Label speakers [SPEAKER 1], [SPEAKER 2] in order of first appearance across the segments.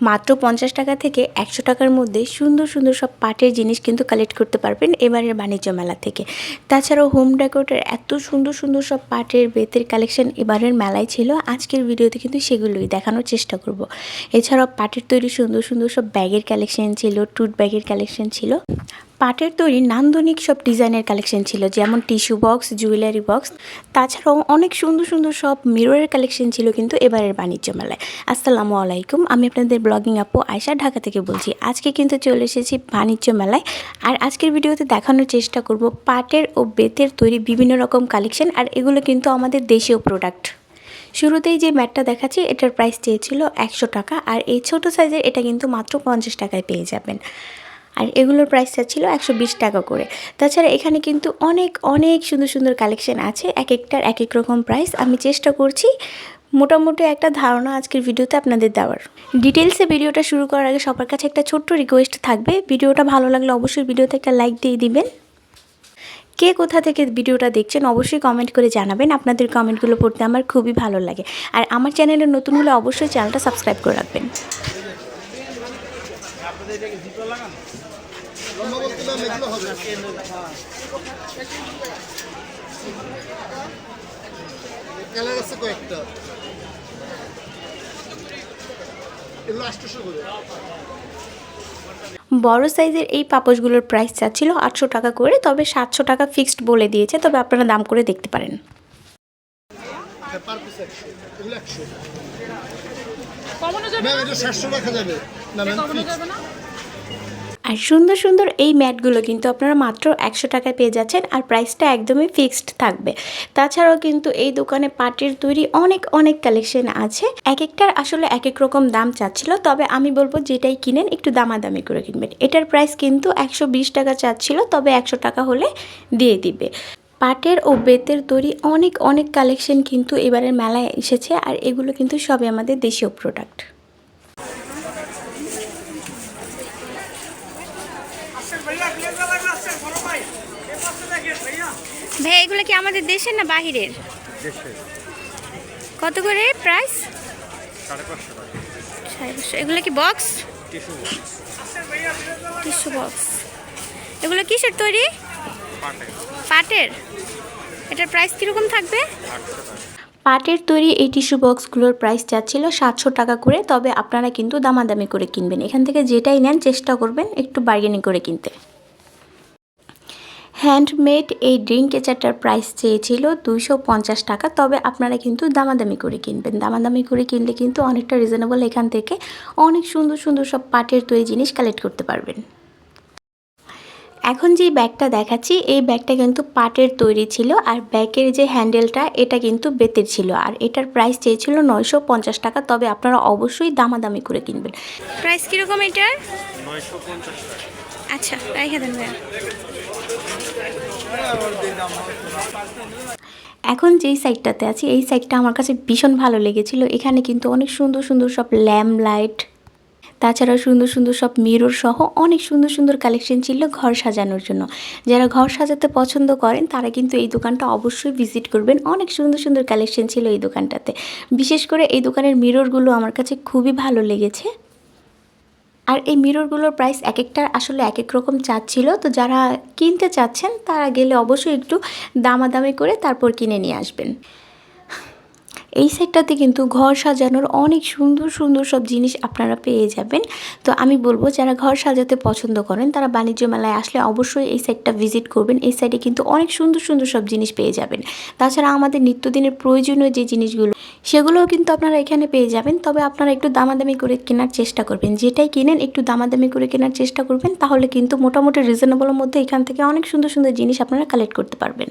[SPEAKER 1] মাত্র পঞ্চাশ টাকা থেকে একশো টাকার মধ্যে সুন্দর সুন্দর সব পাটের জিনিস কিন্তু কালেক্ট করতে পারবেন এবারের বাণিজ্য মেলা থেকে। তাছাড়াও হোম ডেকোরেটের এত সুন্দর সুন্দর সব পাটের বেতের কালেকশন এবারের মেলায় ছিল। আজকের ভিডিওতে কিন্তু সেগুলোই দেখানোর চেষ্টা করব। এছাড়াও পাটের তৈরি সুন্দর সুন্দর সব ব্যাগের কালেকশন ছিল টুট ব্যাগের কালেকশন ছিল। পাটের তৈরি নান্দনিক সব ডিজাইনের কালেকশন ছিল, যেমন টিস্যু বক্স, জুয়েলারি বক্স। তাছাড়াও অনেক সুন্দর সুন্দর সব মিররের কালেকশন ছিল কিন্তু এবারের বাণিজ্য মেলায়। আসসালামু আলাইকুম, আমি আপনাদের ব্লগিং আপু আয়সা ঢাকা থেকে বলছি। আজকে কিন্তু চলে এসেছি বাণিজ্য মেলায় আর আজকের ভিডিওতে দেখানোর চেষ্টা করব পাটের ও বেতের তৈরি বিভিন্ন রকম কালেকশন আর এগুলো কিন্তু আমাদের দেশীয় প্রোডাক্ট শুরুতেই যে ম্যাটটা দেখাচ্ছি, এটার প্রাইস চেয়েছিল একশো টাকা আর এই ছোট সাইজের এটা কিন্তু মাত্র পঞ্চাশ টাকায় পেয়ে যাবেন। আর এগুলোর প্রাইসটা ছিল একশো বিশ টাকা করে। তাছাড়া এখানে কিন্তু অনেক অনেক সুন্দর সুন্দর কালেকশন আছে, এক একটার এক এক রকম প্রাইস আমি চেষ্টা করছি মোটামুটি একটা ধারণা আজকের ভিডিওতে আপনাদের দেওয়ার। ডিটেলসে ভিডিওটা শুরু করার আগে সবার কাছে একটা ছোট্ট রিকোয়েস্ট থাকবে। ভিডিওটা ভালো লাগলে অবশ্যই ভিডিওতে একটা লাইক দিয়ে দিবেন। কে কোথা থেকে ভিডিওটা দেখছেন অবশ্যই কমেন্ট করে জানাবেন। আপনাদের কমেন্টগুলো পড়তে আমার খুবই ভালো লাগে। আর আমার চ্যানেলে নতুন হলে অবশ্যই চ্যানেলটা সাবস্ক্রাইব করে রাখবেন।
[SPEAKER 2] কালার আছে কয়েকটা। এগুলো আটশোশো করে।
[SPEAKER 1] বড় সাইজের এই পাপোশগুলোর প্রাইস চাচ্ছিল আটশো টাকা করে তবে সাতশো টাকা ফিক্সড বলে দিয়েছে তবে আপনারা দাম করে দেখতে পারেন।
[SPEAKER 3] কমানো যাবে?
[SPEAKER 2] ম্যাম এটা সাতশো রাখা যাবে। না ম্যাম
[SPEAKER 3] কমানো যাবে না?
[SPEAKER 1] আর সুন্দর সুন্দর এই ম্যাটগুলো কিন্তু আপনারা মাত্র একশো টাকায় পেয়ে যাচ্ছেন আর প্রাইসটা একদমই ফিক্সড থাকবে। তাছাড়াও কিন্তু এই দোকানে পাটের তৈরি অনেক অনেক কালেকশন আছে। এক একটার আসলে এক এক রকম দাম চাচ্ছিল তবে আমি বলব যেটাই কিনেন একটু দামাদামি করে কিনবেন। এটার প্রাইস কিন্তু একশো বিশ টাকা চাচ্ছিল তবে একশো টাকা হলে দিয়ে দিবে। পাটের ও বেতের তৈরি অনেক অনেক কালেকশন কিন্তু এবারের মেলায় এসেছে আর এগুলো কিন্তু সবই আমাদের দেশীয় প্রোডাক্ট ভাই এগুলো কি আমাদের দেশের না বাহিরের? কত করে প্রাইস এগুলো কি বক্স টিস্যু বক্স এগুলো কিসের তৈরি? পাটের। এটার প্রাইস কীরকম থাকবে? পাটের তৈরি এই টিস্যু বক্সগুলোর প্রাইস যাচ্ছিল সাতশো টাকা করে তবে আপনারা কিন্তু দামাদামি করে কিনবেন। এখান থেকে যেটাই নেন চেষ্টা করবেন একটু বার্গেনিং করে কিনতে। হ্যান্ডমেড এই ড্রিঙ্ক কেচারটার প্রাইস চেয়েছিল দুইশো পঞ্চাশ টাকা তবে আপনারা কিন্তু দামাদামি করে কিনবেন। দামাদামি করে কিনলে কিন্তু অনেকটা রিজনেবল এখান থেকে অনেক সুন্দর সুন্দর সব পাটের তৈরি জিনিস কালেক্ট করতে পারবেন। এখন যে ব্যাগটা দেখাচ্ছি এই ব্যাগটা কিন্তু পাটের তৈরি ছিল আর ব্যাগের যে হ্যান্ডেলটা এটা কিন্তু বেতের ছিল আর এটার প্রাইস চেয়েছিল নয়শো পঞ্চাশ টাকা তবে আপনারা অবশ্যই দামাদামি করে কিনবেন। প্রাইস কীরকম এটার? আচ্ছা রেখে দেন এখন যেই সাইডটাতে আছি এই সাইডটা আমার কাছে ভীষণ ভালো লেগেছিল। এখানে কিন্তু অনেক সুন্দর সুন্দর সব ল্যাম্প লাইট তাছাড়া সুন্দর সুন্দর সব মিরর সহ অনেক সুন্দর সুন্দর কালেকশন ছিল ঘর সাজানোর জন্য। যারা ঘর সাজাতে পছন্দ করেন, তারা কিন্তু এই দোকানটা অবশ্যই ভিজিট করবেন। অনেক সুন্দর সুন্দর কালেকশন ছিল এই দোকানটাতে। বিশেষ করে এই দোকানের মিররগুলো আমার কাছে খুবই ভালো লেগেছে। আর এই মিররগুলোর প্রাইস এক একটা আসলে এক এক রকম চাচ্ছিল। তো যারা কিনতে চাচ্ছেন, তারা গেলে অবশ্যই একটু দামাদামি করে তারপর কিনে নিয়ে আসবেন। এই সাইডটাতে কিন্তু ঘর সাজানোর অনেক সুন্দর সুন্দর সব জিনিস আপনারা পেয়ে যাবেন। তো আমি বলব, যারা ঘর সাজাতে পছন্দ করেন, তারা বাণিজ্য মেলায় আসলে অবশ্যই এই সাইডটা ভিজিট করবেন। এই সাইডে কিন্তু অনেক সুন্দর সুন্দর সব জিনিস পেয়ে যাবেন। তাছাড়া আমাদের নিত্যদিনের প্রয়োজনীয় যে জিনিসগুলো, সেগুলোও কিন্তু আপনারা এখানে পেয়ে যাবেন। তবে আপনারা একটু দামাদামি করে কেনার চেষ্টা করবেন। যেটাই কিনেন, একটু দামাদামি করে কেনার চেষ্টা করবেন, তাহলে কিন্তু মোটামুটি রিজনেবলের মধ্যে এখান থেকে অনেক সুন্দর সুন্দর জিনিস আপনারা কালেক্ট করতে পারবেন।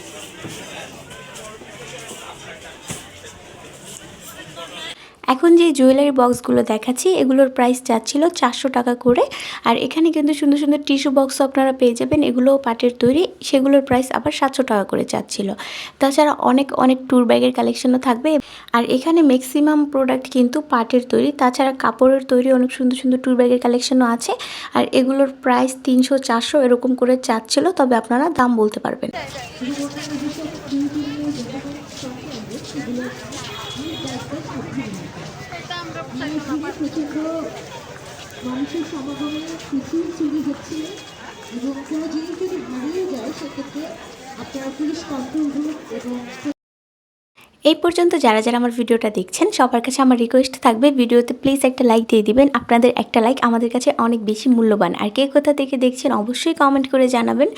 [SPEAKER 1] এখন যে জুয়েলারি বক্সগুলো দেখাচ্ছি, এগুলোর প্রাইস যাচ্ছিল চারশো টাকা করে। আর এখানে কিন্তু সুন্দর সুন্দর টিস্যু বক্স আপনারা পেয়ে যাবেন, এগুলোও পাটের তৈরি, সেগুলোর প্রাইস আবার সাতশো টাকা করে চাচ্ছিল তাছাড়া অনেক অনেক ট্যুর ব্যাগের কালেকশনও থাকবে। আর এখানে ম্যাক্সিমাম প্রোডাক্ট কিন্তু পাটের তৈরি, তাছাড়া কাপড়ের তৈরি অনেক সুন্দর সুন্দর ট্যুর ব্যাগের কালেকশনও আছে। আর এগুলোর প্রাইস তিনশো, চারশো এরকম করে চাচ্ছিল তবে আপনারা দাম বলতে পারবেন।
[SPEAKER 3] মানুষের সমাগমে কিছুই চুরি হচ্ছে এবং কোনো জিনিস যদি হারিয়ে যায় সেক্ষেত্রে আপনারা পুলিশ কন্ট্রোল রুম এবং
[SPEAKER 1] এই পর্যন্ত যারা যারা আমার ভিডিওটা দেখছেন, সবার কাছে আমার রিকোয়েস্ট থাকবে, ভিডিওতে প্লিজ একটা লাইক দিয়ে দিবেন। আপনাদের একটা লাইক আমাদের কাছে অনেক বেশি মূল্যবান। আর কে কোথা থেকে দেখছেন, অবশ্যই কমেন্ট করে জানাবেন।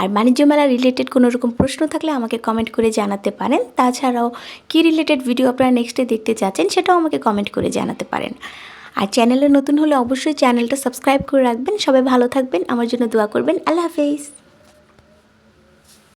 [SPEAKER 1] আর বাণিজ্য মেলা রিলেটেড কোনো রকম প্রশ্ন থাকলে আমাকে কমেন্ট করে জানাতে পারেন। তাছাড়াও কী রিলেটেড ভিডিও আপনারা নেক্সটে দেখতে চাচ্ছেন, সেটাও আমাকে কমেন্ট করে জানাতে পারেন। আর চ্যানেলে নতুন হলে অবশ্যই চ্যানেলটা সাবস্ক্রাইব করে রাখবেন। সবাই ভালো থাকবেন। আমার জন্য দোয়া করবেন। আল্লাহ হাফেজ।